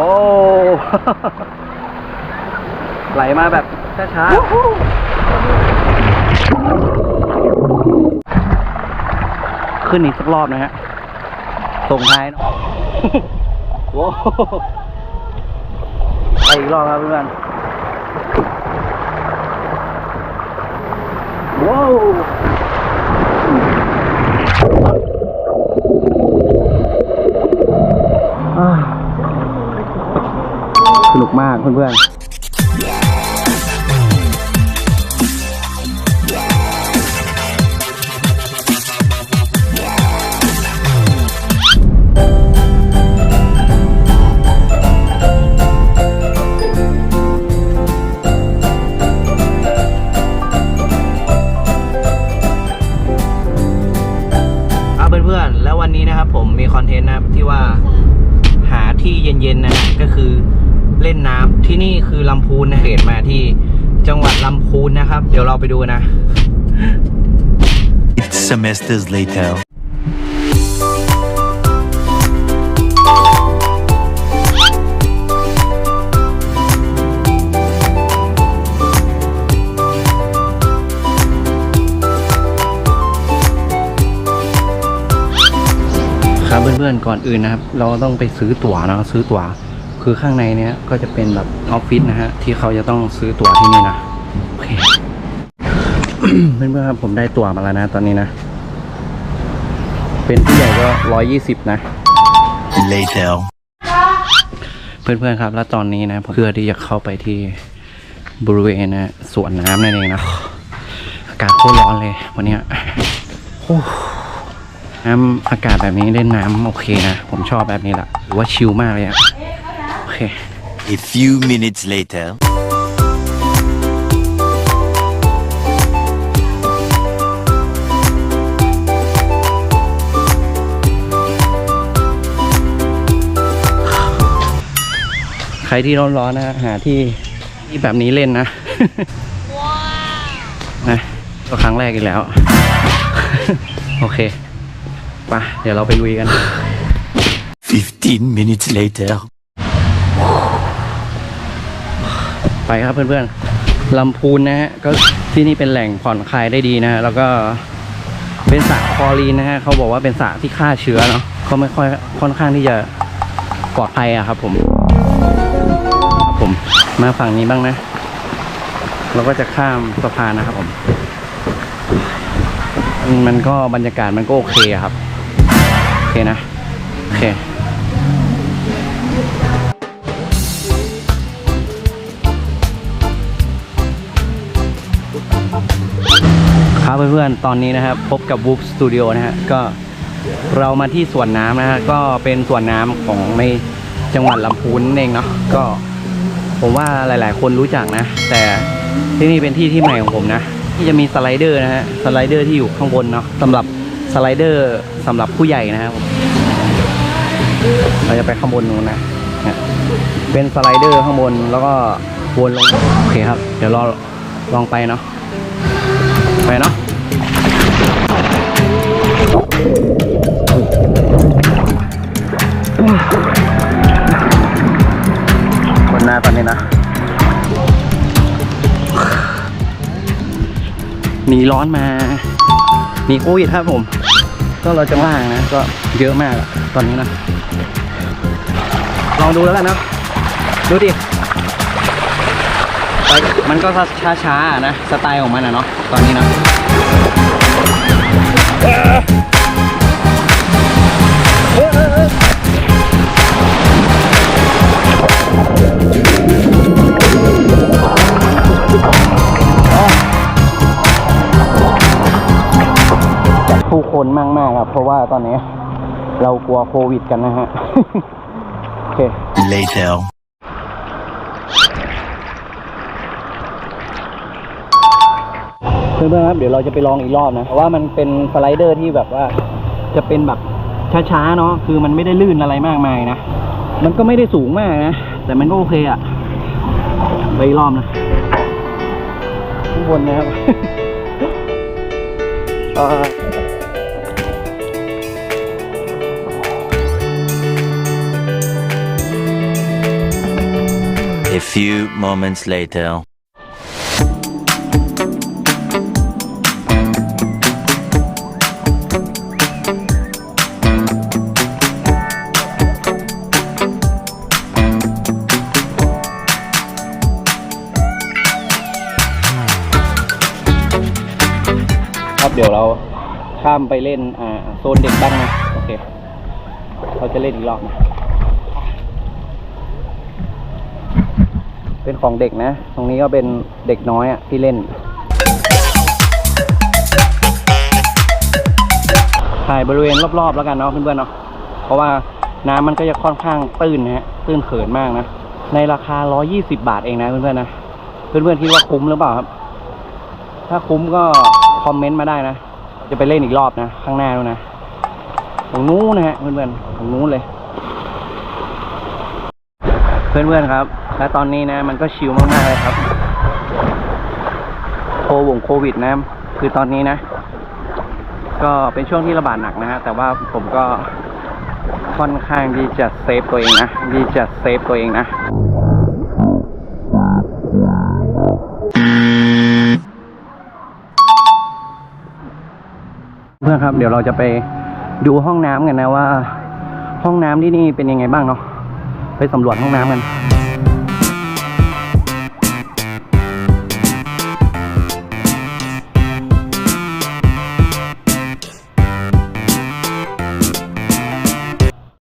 ว้าว ไหลมาแบบช้าๆ ขึ้นอีกสักรอบนะฮะ ส่งท้ายเนอะว้าวไปอีกรอบครับเพื่อนว้าวอ่าสนุก มากเพื่อนเพื่อนแล้ววันนี้นะครับผมมีคอนเทนต์นะที่ว่าหาที่เย็นๆนะฮะก็คือ เล่นน้ำที่นี่คือลำพูนนะเหตุมาที่จังหวัดลำพูนนะครับ เดี๋ยวเราไปดูนะ semesters later. ครับเพื่อนๆก่อนอื่นนะครับ เราต้องไปซื้อตั๋วนะซื้อตั๋ว คือข้างในเนี้ยก็จะเป็นแบบออฟฟิศนะฮะ ที่เขาจะต้องซื้อตั๋วที่นี่นะโอเคเพื่อนๆครับผมได้ตั๋วมาแล้วนะตอนนี้นะ เป็นผู้ใหญ่ก็ร้อยยี่สิบนะ Later. เพื่อนๆครับ แล้วตอนนี้นะผมเพื่อที่จะเข้าไปที่บริเวณนะสวนน้ำนั่นเองนะอากาศโคตรร้อนเลยวันเนี้ยโอ้น้ำอากาศแบบนี้เล่นน้ำโอเคนะ ผมชอบแบบนี้แหละหรือว่าชิลมากเลยอะโอ เค A few minutes later. ใครที่ร้อนๆนะ หาที่ที่แบบนี้เล่นนะ นะก็ครั้งแรกอีกแล้ว โอเคไปะเดี๋ยวเราไปลุยกัน 15 minutes later. ไปครับเพื่อนๆลำพูนนะฮะก็ที่นี่เป็นแหล่งผ่อนคลายได้ดีนะฮะแล้วก็เป็นสระคลอรีนนะฮะเขาบอกว่าเป็นสระที่ฆ่าเชื้อเนาะก็ไม่ค่อยค่อนข้างที่จะปลอดภัยอะครับผมครับผมมาฝั่งนี้บ้างนะ เราก็จะข้ามสะพานนะครับผม มันมันก็บรรยากาศมันก็โอเคอะครับ โอเคนะ โอเค เพื่อนๆ ตอนนี้นะครับพบกับ Book Studio นะฮะก็เรามาที่สวนน้ำนะฮะก็เป็นสวนน้ำของในจังหวัดลำพูนเองเนาะก็ผมว่าหลายๆ คนรู้จักนะ แต่ที่นี่เป็นที่ที่ใหม่ของผมนะ ที่จะมีสไลเดอร์นะฮะสไลเดอร์ที่อยู่ข้างบนเนาะสำหรับสไลเดอร์สำหรับผู้ใหญ่นะครับเราจะไปข้างบนนู้นนะเป็นสไลเดอร์ข้างบนแล้วก็วนลงโอเคครับ เดี๋ยวราลองไปเนาะไปเนาะ บนหน้าตอนนี้นะ หนีร้อนมา หนีโควิดครับผม ก็เราจะว่างนะ ก็เยอะมากตอนนี้นะ ลองดูแล้วกันนะ ดูดิมันก็ช้าๆนะ สไตล์ของมันอะเนาะ ตอนนี้นะ ผู้คนมากมากครับ เพราะว่าตอนนี้เรากลัวโควิดกันนะฮะ โอเค Later. เพื่อนๆครับเดี๋ยวเราจะไปลองอีกรอบนะเพราะว่ามันเป็นสไลเดอร์ที่แบบว่า จะเป็นแบบช้าๆเนาะคือมันไม่ได้ลื่นอะไรมากมายนะมันก็ไม่ได้สูงมากนะ แต่มันก็โอเคอะไปอีกรอบนะข้างบนนะครับเอ่อ A few moments later. เดี๋ยวเราข้ามไปเล่นอ่าโซนเด็กบ้างนะโอเคเราจะเล่นอีกรอบนะเป็นของเด็กนะ ตรงนี้ก็เป็นเด็กน้อยอะที่เล่น ถ่ายบริเวณรอบๆแล้วกันเนาะเพื่อนๆเนาะ เพราะว่าน้ำมันก็จะค่อนข้างตื้นนะฮะ ตื้นเขินมากนะ ในราคา 120 บาทเองนะเพื่อนๆนะ เพื่อนๆคิดว่าคุ้มหรือเปล่าครับ ถ้าคุ้มก็ คอมเมนต์มาได้นะ จะไปเล่นอีกรอบนะ ข้างหน้าด้วยนะตรงนู้นนะฮะเพื่อนๆตรงนู้นเลย เพื่อนๆครับ และตอนนี้นะ มันก็ชิลมากๆเลยครับโควงโควิดนะ คือตอนนี้นะ ก็เป็นช่วงที่ระบาดหนักนะฮะแต่ว่าผมก็ค่อนข้างที่จะเซฟตัวเองนะที่จะเซฟตัวเองนะ เพื่อนครับ เดี๋ยวเราจะไปดูห้องน้ำกันนะว่า ห้องน้ำที่นี่เป็นยังไงบ้างเนาะไปสำรวจห้องน้ำกัน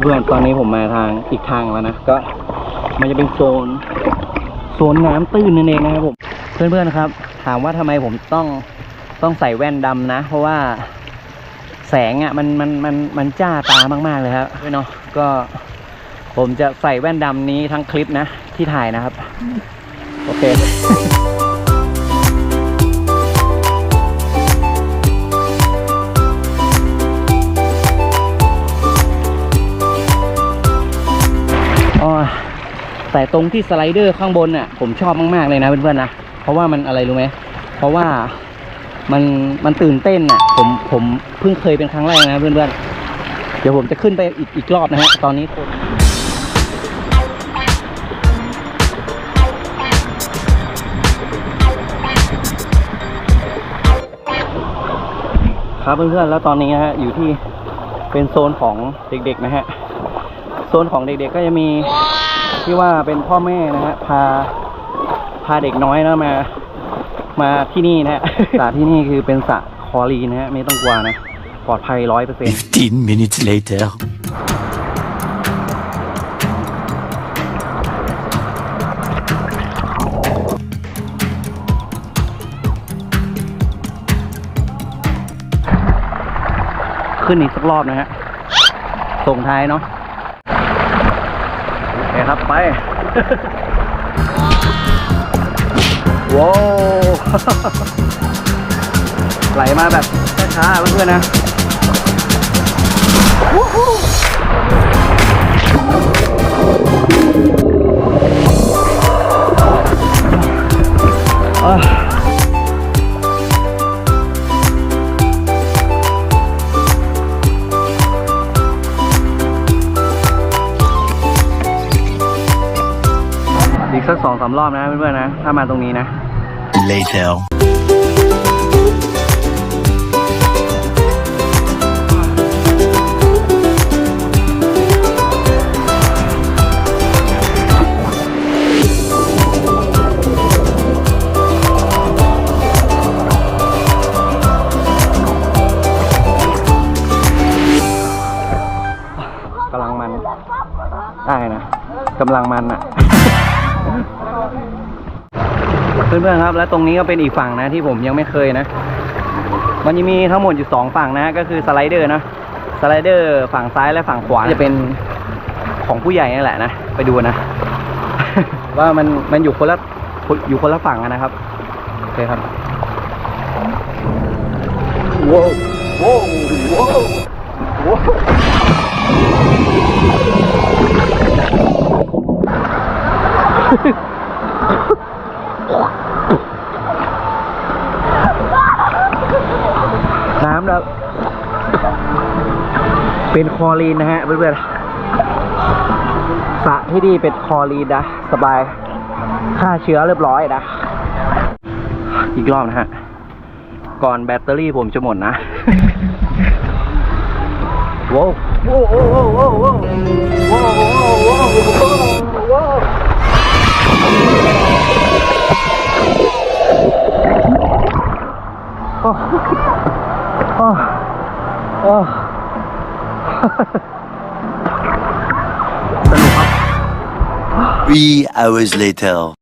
เพื่อนตอนนี้ผมมาทางอีกทางแล้วนะก็มันจะเป็นโซนโซนน้ำตื้นนั่นเองนะครับผมเพื่อนๆครับ ถามว่าทำไมผมต้องต้องใส่แว่นดำนะ เพราะว่า แสงอะมันมันมันมันจ้าตามาก ๆ เลยครับด้วยเนาะก็ผมจะใส่แว่นดำนี้ทั้งคลิปนะ ที่ถ่ายนะครับ โอเคอ๋อแต่ตรงที่สไลเดอร์ข้างบนน่ะผมชอบมาก ๆ เลยนะเพื่อนๆนะ เพราะว่ามันอะไรรู้ไหม เพราะว่า มันมันตื่นเต้นน่ะ ผมผมเพิ่งเคยเป็นครั้งแรกนะเพื่อนๆ เดี๋ยวผมจะขึ้นไปอีกอีกรอบนะฮะตอนนี้คนครับเพื่อนๆ แล้วตอนนี้นะฮะอยู่ที่เป็นโซนของเด็กๆนะฮะ โซนของเด็กๆก็จะมีที่ว่าเป็นพ่อแม่นะฮะพาพาเด็กน้อยนะมา มาที่นี่นะฮะสระที่นี่คือเป็นสระคลอรีนนะฮะไม่ต้องกลัวนะ ปลอดภัยร้อยเปอร์เซ็นต์ 15 minutes later. ขึ้นอีกสักรอบนะฮะ ส่งท้ายเนาะโอเคครับไป ว้าว ไหลมาแบบช้าๆเพื่อนๆนะอะอีกสักสองสามรอบนะเพื่อนๆนะ ถ้ามาตรงนี้นะ Later. กำลังมัน เพื่อนๆครับ แล้วตรงนี้ก็เป็นอีกฝั่งนะที่ผมยังไม่เคยนะ มันจะมีทั้งหมดอยู่สองฝั่งนะ ก็คือสไลเดอร์นะสไลเดอร์ฝั่งซ้ายและฝั่งขวาจะเป็นของผู้ใหญ่นี่แหละนะไปดูนะ ว่ามันมันอยู่คนละอยู่คนละฝั่งกันนะครับโอเคครับว้าวว้าวว้าวว้าว เป็นคอรีนนะฮะเพื่อนๆสระที่นี่เป็นคอรีนนะ สบายฆ่าเชื้อเรียบร้อยนะ อีกรอบนะฮะ ก่อนแบตเตอรี่ผมจะหมดนะว้าวว้าวว้าวว้าวว้าวว้าวว้าวโอ้โอ้โอ้ Three hours later.